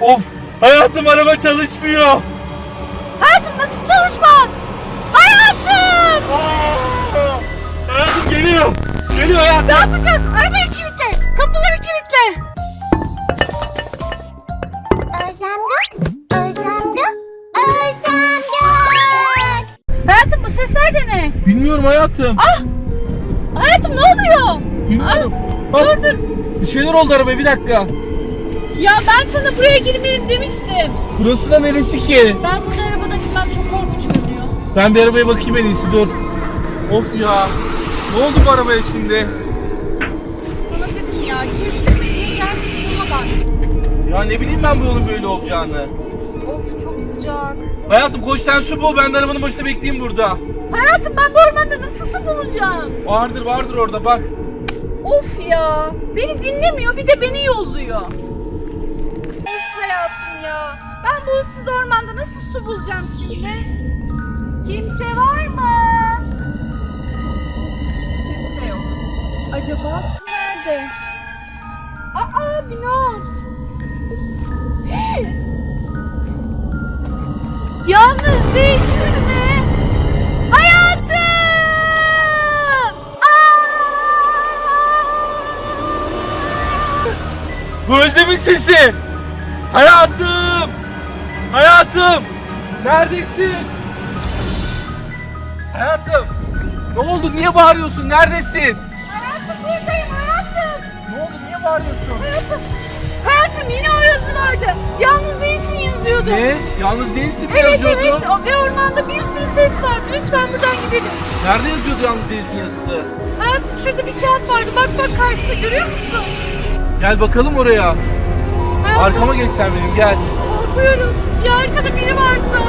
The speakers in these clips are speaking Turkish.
Of hayatım araba çalışmıyor. Hayatım nasıl çalışmaz? Hayatım! Aa! Hayatım geliyor. Geliyor hayatım. Ne yapacağız? Arabayı kilitle. Kapıları kilitle. Özlem Gök, Özlem Gök, Özlem Gök. Hayatım bu sesler de ne? Bilmiyorum hayatım. Hayatım ne oluyor? Bilmiyorum. Dur Bak, dur. bir şeyler oldu arabaya bir dakika. Ya ben sana buraya girmeyelim demiştim. Burası da neresi ki? Ben burada arabadan inmem çok korkunç görünüyor. Ben bir arabaya bakayım en iyisi dur. Of ya. Ne oldu bu arabaya şimdi? Sana dedim ya kestirme diye geldik yola bak. Ya ne bileyim ben bu yolun böyle olacağını. Of çok sıcak. Hayatım koş sen su bul ben de arabanın başında bekleyeyim burada. Hayatım ben bu ormanda nasıl su bulacağım? Vardır vardır orada bak. Of ya. Beni dinlemiyor bir de beni yolluyor. Issız ormanda nasıl su bulacağım şimdi? Kimse var mı? Ses de yok. Acaba su nerede? Aa bir not. Yalnız değilsin mi? Hayatım! Aa! Bu Özlem'in sesi. Hayatım. Hayatım. Neredesin? Hayatım. Ne oldu? Niye bağırıyorsun? Neredesin? Hayatım buradayım hayatım. Ne oldu? Niye bağırıyorsun? Hayatım. Hayatım yine o yazın orada. Yalnız değilsin yazıyordu. Ne? Yalnız değilsin mi Evet yazıyordu? evet ve ormanda bir sürü ses vardı. Lütfen buradan gidelim. Nerede yazıyordu yalnız değilsin yazısı? Hayatım şurada bir kağıt vardı. Bak bak karşıda görüyor musun? Gel bakalım oraya. Hayatım Arkama geç sen benim gel. Korkuyorum. Ya arkada biri varsa?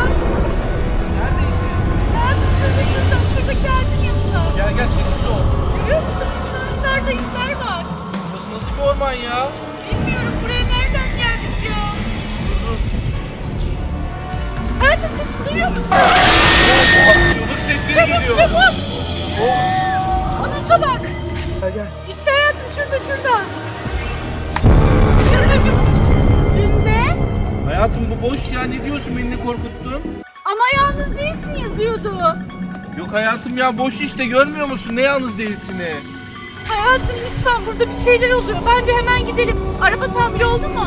Hayatım şurada şurada. Şuradaki ağacın yanında. Gel gel sessiz ol. Görüyor musun? Ağaçlarda izler var. Burası nasıl bir orman ya? Bilmiyorum buraya nereden geldik ya? Hayatım sesini duyuyor musun? Çığlık sesleri Çabuk geliyor. çabuk. Oh. Ona bak. Gel gel. İşte hayatım şurada şurada. Biraz önce bunun Hayatım bu boş ya ne diyorsun beni ne korkuttun? ama yalnız değilsin yazıyordu. Yok hayatım ya boş işte görmüyor musun ne yalnız değilsini? Hayatım lütfen burada bir şeyler oluyor. Bence hemen gidelim. Araba tamiri oldu mu?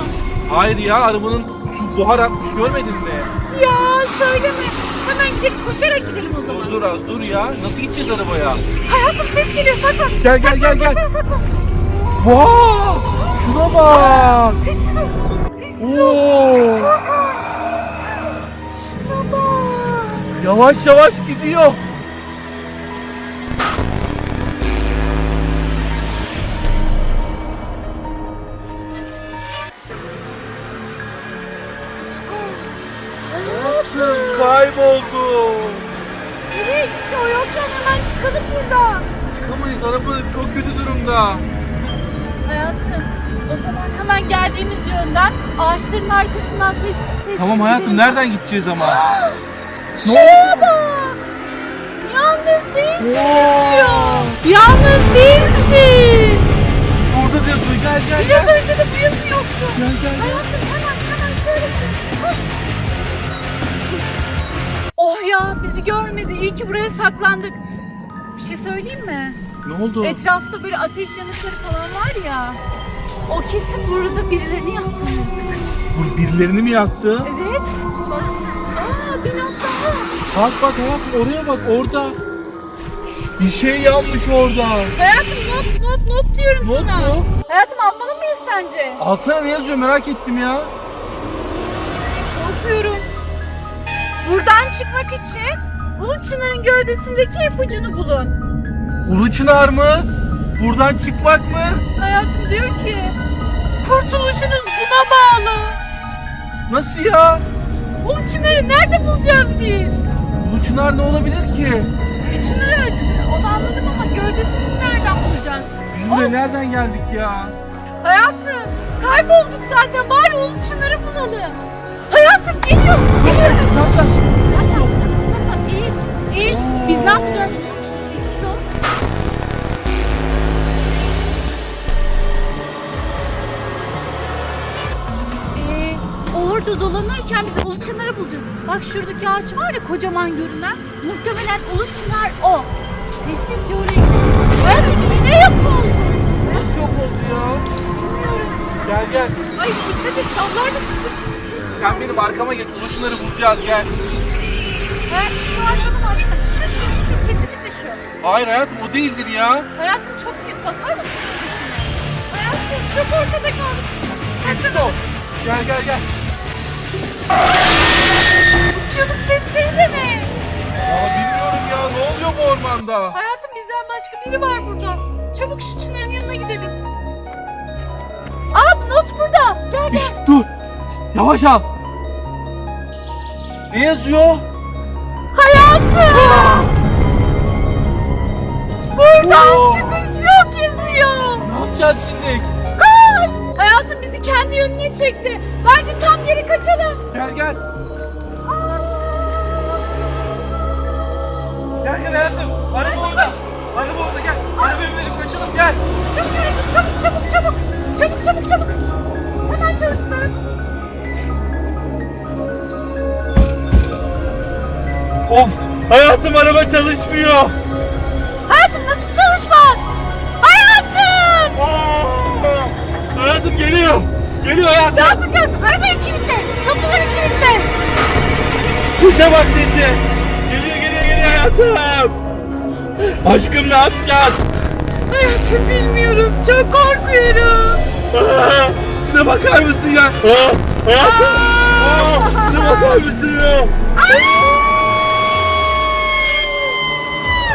Hayır ya arabanın su buhar atmış görmedin mi? Ya söyleme. Hemen gidelim koşarak gidelim o zaman. Dur dur az dur ya nasıl gideceğiz arabaya? Hayatım ses geliyor saklan. Gel, gel, saklan, gel, gel. saklan, Saklan Wow! Şuna bak! Sessiz ol. Sessiz ol. Oo! Korkunç. Şuna bak. Yavaş yavaş gidiyor. Hayatım kayboldu. Nereye gitti o yokken hemen çıkalım buradan. Çıkamayız araba çok kötü durumda. Hayatım o zaman hemen geldiğimiz yönden ağaçların arkasından sessiz sessiz Tamam hayatım gidelim. nereden gideceğiz ama? Ne Şuraya bak. Yalnız değilsin yazıyor. Yalnız değilsin. Burada diyorsun gel gel Biraz gel. önce de yazı yoktu. Gel gel gel. Hayatım hemen hemen şöyle koş. Oh ya bizi görmedi. İyi ki buraya saklandık. Bir şey söyleyeyim mi? Ne oldu? Etrafta böyle ateş yanıkları falan var ya. O kesin burada birilerini yaktı artık. Bu birilerini mi yaktı? Evet. Baksana. Aa bir not daha. Bak bak hayatım oraya bak orada. Bir şey yanmış orada. Hayatım not not not diyorum Not sana. mu? Hayatım almalı mıyız sence? Alsana ne yazıyor merak ettim ya. Korkuyorum. Buradan çıkmak için Ulu Çınar'ın gövdesindeki ipucunu bulun. Ulu Çınar mı? Buradan çıkmak mı? Hayatım diyor ki kurtuluşunuz buna bağlı. Nasıl ya? Ulu Çınar'ı nerede bulacağız biz? Ulu Çınar ne olabilir ki? Bir Çınar öldü. Onu anladım ama gövdesini nereden bulacağız? Biz buraya nereden geldik ya? Hayatım kaybolduk zaten bari Ulu Çınar'ı bulalım. Hayatım geliyor. Geliyor. Zaten saklan saklan. Eğil. Eğil. Biz ne yapacağız burada dolanırken biz ulu çınarı bulacağız. Bak şuradaki ağaç var ya kocaman görünen. Muhtemelen ulu çınar o. Sessizce oraya gidelim. Hayatım ne yok oldu? Nasıl yok oldu ya? Gel gel. Ay dikkat et dallar da çıtır çıtır ses. Sen benim arkama geç. Ulaşımları bulacağız gel. Hayatım şu ağaçların aslında. Şu şu şu kesinlikle şu. Hayır hayatım o değildir ya. Hayatım çok büyük bakar mısın? Hayatım çok ortada kaldık. Sessiz ol. Gel gel gel. Çığlık sesleri de ne? Ya bilmiyorum ya ne oluyor bu ormanda? Hayatım bizden başka biri var burada. Çabuk şu çınarın yanına gidelim. Aa not burada. Gel gel. Şşt, dur. Yavaş al. Ne yazıyor? Hayatım. Buradan Oo. çıkış yok yazıyor. Ne yapacağız şimdi? Koş. Hayatım bizi kendi yönüne çekti. Bence tam geri kaçalım. Gel gel. Gel gel hayatım. Araba orada. Araba orada gel. Arabaya binelim kaçalım gel. Çabuk hayatım çabuk çabuk çabuk. Çabuk çabuk çabuk. Hemen çalışsın hayatım. Of hayatım araba çalışmıyor. Hayatım nasıl çalışmaz? Ne yapacağız? Arabayı kilitle. Kapıları kilitle. Kuşa bak sesi. Geliyor geliyor geliyor hayatım. Aşkım ne yapacağız? Hayatım bilmiyorum. Çok korkuyorum. Aa, şuna bakar mısın ya? Aa, hayatım. Aa, şuna bakar mısın ya? Aa!